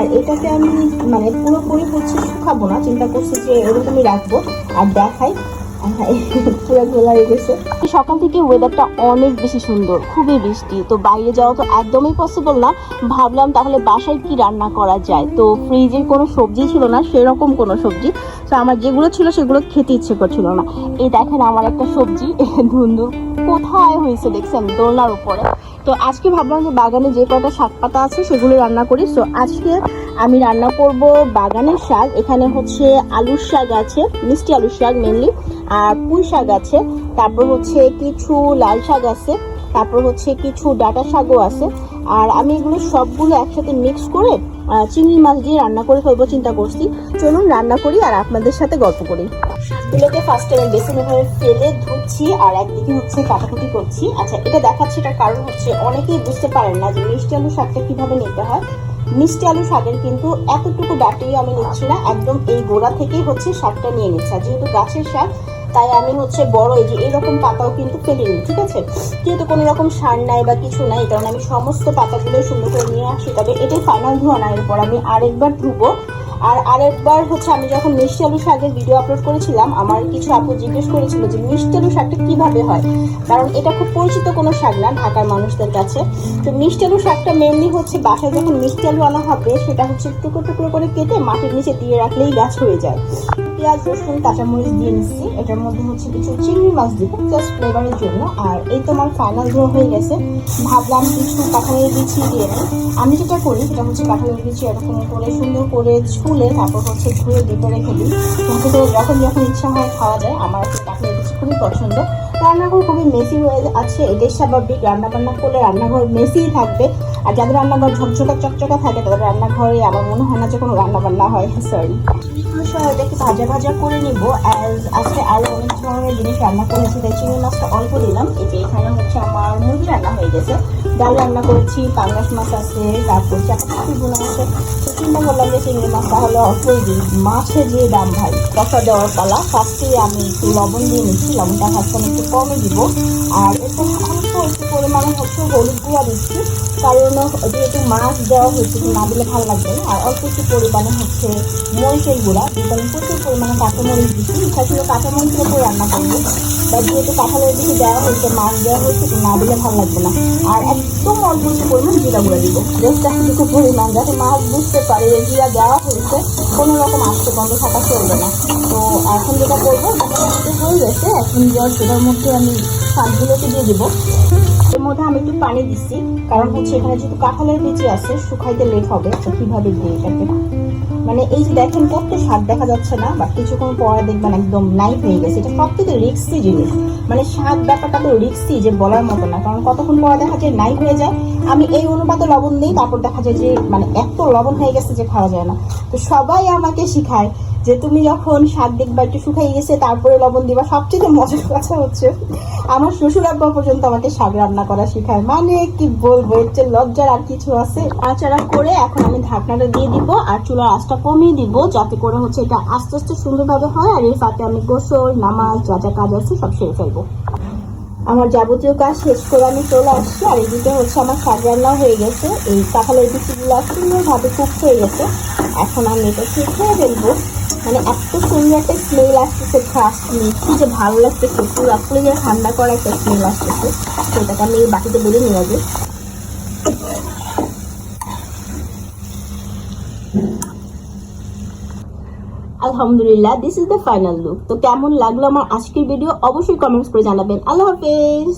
আর এটাকে আমি মানে পুরোপুরি হচ্ছে শুকাবো না, চিন্তা করছি যে এরকমই রাখব। আর দেখাই সকাল থেকে ওয়েদারটা অনেক বেশি সুন্দর, খুবই বৃষ্টি। তো বাইরে যাওয়া তো একদমই পসিবল না। ভাবলাম তাহলে বাসায় কি রান্না করা যায়? তো ফ্রিজে কোনো সবজি ছিল না, সেরকম কোনো সবজি। তো আমার যেগুলো ছিল সেগুলো খেতে ইচ্ছে করছিল না। এই দেখেন আমার একটা সবজি, ধুন্দুর। কোথায় হয়েছে দেখছেন? দোলনার উপরে। তো আজকে ভাবলাম যে বাগানে যে কটা শাক পাতা আছে সেগুলো রান্না করি। তো আজকে আমি রান্না করব বাগানের শাক। এখানে হচ্ছে আলুর শাক আছে, মিষ্টি আলুর শাক মেনলি আর পুঁই শাক আছে। তারপর হচ্ছে কিছু লাল শাক আছে, তারপর হচ্ছে কিছু ডাটা শাকও আছে। আর আমি এগুলো সবগুলো একসাথে মিক্স করে চিংড়ি মাছ দিয়ে রান্না করে ফেলব, চিন্তা করছি। চলুন রান্না করি আর আপনাদের সাথে গল্প করি। শাকগুলোকে ফার্স্টে আমি বেসন এভাবে ফেলে ধুচ্ছি আর একদিকে হচ্ছে কাটাকুটি করছি। আচ্ছা এটা দেখাচ্ছি, এটার কারণ হচ্ছে অনেকেই বুঝতে পারেন না যে মিষ্টি আলু শাকটা কীভাবে নিতে হয়। মিষ্টি আলু শাকের কিন্তু এতটুকু ব্যাটারি আমি নিচ্ছি না, একদম এই গোড়া থেকেই হচ্ছে শাকটা নিয়ে নিচ্ছি। যেহেতু গাছের শাক, তাই আমি হচ্ছে বড় এই যে এরকম পাতাও কিন্তু ফেলে নিই ঠিক আছে? যেহেতু কোনো রকম সার নাই বা কিছু নাই কারণে আমি সমস্ত পাতাগুলো সুন্দর করে নিয়ে আসি, তবে এটাই ফাইনাল ধোয়া না, এরপর আমি আরেকবার ধুবো। আর আরেকবার হচ্ছে আমি যখন মিষ্টি আলু শাকের ভিডিও আপলোড করেছিলাম, আমার কিছু আপু জিজ্ঞেস করেছিল যে মিষ্টি আলু শাকটা কীভাবে হয়? কারণ এটা খুব পরিচিত কোনো শাক না ঢাকার মানুষদের কাছে। তো মিষ্টি আলু শাকটা মেনলি হচ্ছে বাসায় যখন মিষ্টি আলু আনা হবে, সেটা হচ্ছে টুকরো টুকরো করে কেটে মাটির নিচে দিয়ে রাখলেই গাছ হয়ে যায়। পেঁয়াজ, রসুন, কাঁচামরিচ দিয়ে নিচ্ছি এটার মধ্যে হচ্ছে কিছু চিংড়ি মাছ দিব জাস্ট ফ্লেভারের জন্য। আর এই তো আমার ফাইনাল ধোয়া হয়ে গেছে। ভাবলাম কিছু কাঁঠালের বিচি দিয়ে নিই। আমি যেটা করি, সেটা হচ্ছে কাঁঠালের বিচি এরকম করে সুন্দর করে ছুলে তারপর হচ্ছে ধুয়ে ডিপে রেখে দিই। কিন্তু যখন যখন ইচ্ছা হয় খাওয়া যায়, আমার কাঁঠালের বিচি খুবই পছন্দ। রান্নাঘর খুবই মেসি হয়ে আছে এটাই স্বাভাবিক রান্না বান্না করলে রান্নাঘর মেসিই থাকবে। আর যাদের রান্নাঘর ঝকঝকা চকচকা থাকে, তাদের রান্নাঘরে আমার মনে হয় না যে কোনো রান্না বান্না হয়। সরি এটাকে ভাজা ভাজা করে নিব। আজকে আরও অনেক ধরনের জিনিস রান্না করেছি, তাই চিংড়ি মাছটা অল্প দিলাম। যে এখানে হচ্ছে আমার মুরগি রান্না হয়ে গেছে। ডাল রান্না করেছি, পাঙ্গাস মাছ আছে, তারপর চাপাতি বোনা আছে। চিন্তা করলাম যে চিংড়ি মাছ তাহলে অল্পই মাছের যে দাম ভাই, কষা দেওয়ার পালা ফার্স্টে আমি একটু লবণ দিয়ে নিচ্ছি, লবণটা ভাবছিলাম একটু কমে দিব। আর একটু অল্প একটু পরিমাণে হচ্ছে হলুদ গুঁড়া দিচ্ছি, কারণ যেহেতু মাছ দেওয়া হচ্ছে তো না দিলে ভালো লাগবে আর অল্প একটু পরিমাণে হচ্ছে মরিচের গুঁড়া, যেহেতু আমি প্রচুর পরিমাণে কাঁচামরিচ দিচ্ছি, ইচ্ছা ছিল কাঁচামরিচের উপর রান্না করব। বা যেহেতু কাঁঠালের দিকে দেওয়া হয়েছে, মাছ দেওয়া হয়েছে না দিলে ভালো লাগবে না। আর একদম অল্প একটু পরিমাণ জিরা গুঁড়া দিব, জাস্ট একটু পরিমাণ, যাতে মাছ বুঝতে পারে জিরা দেওয়া হয়েছে, কোনো রকম আস্তে বন্ধ থাকা চলবে না। তো এখন যেটা করব হয়ে গেছে, এখন যাওয়ার সেটার মধ্যে আমি শাকগুলোকে দিয়ে দেবো। এর মধ্যে আমি একটু পানি দিচ্ছি, কারণ হচ্ছে এখানে যেহেতু কাঁঠালের বিচি আছে, শুকাইতে লেট হবে, তো কীভাবে দিয়ে এটাকে? মানে এই যে দেখেন, কত শাক দেখা যাচ্ছে না, বা কিছুক্ষণ পরে দেখবেন একদম নাই হয়ে গেছে। এটা সব থেকে রিক্সি জিনিস। মানে স্বাদ ব্যাপারটা তো রিক্সি যে বলার মতো না, কারণ কতক্ষণ পরে দেখা যায় নাই হয়ে যায়। আমি এই অনুপাতে লবণ দিই, তারপর দেখা যায় যে মানে এত লবণ হয়ে গেছে যে খাওয়া যায় না। তো সবাই আমাকে শিখায় যে তুমি যখন শাক দেখবা একটু শুকাই গেছে, তারপরে লবণ দিবা, সবচেয়ে মজার কথা হচ্ছে, আমার শ্বশুর আব্বা পর্যন্ত আমাকে শাক রান্না করা শেখায়। মানে কি বলব, এর চেয়ে লজ্জার আর কিছু আছে? আচারা করে এখন আমি ঢাকনাটা দিয়ে দিব আর চুলার আঁচটা কমিয়ে দিব, যাতে করে হচ্ছে এটা আস্তে আস্তে সুন্দরভাবে হয়, আর এর সাথে আমি গোসল, নামাজ, যা যা কাজ আছে সব সেরে ফেলব। আমার যাবতীয় কাজ শেষ করে আমি চলে আসছি, আর এদিকে হচ্ছে আমার সাজান্না হয়ে গেছে। এই কাঁঠালের বিচিগুলো সুন্দরভাবে কুক হয়ে গেছে। এখন আমি এটা খেয়ে ফেলব। মানে এত সুন্দর একটা স্মেল আসতেছে ঘাস মিষ্টি যে ভালো লাগছে পুরো পুরো যে ঠান্ডা করা একটা স্মেল আসতেছে। সেটাকে আমি এই বাকিতে বেড়ে নিয়ে যাব। আলহামদুলিল্লাহ this is the final look তো কেমন লাগল আমার আজকের ভিডিও অবশ্যই কমেন্টস করে জানাবেন। আল্লাহ হাফেজ!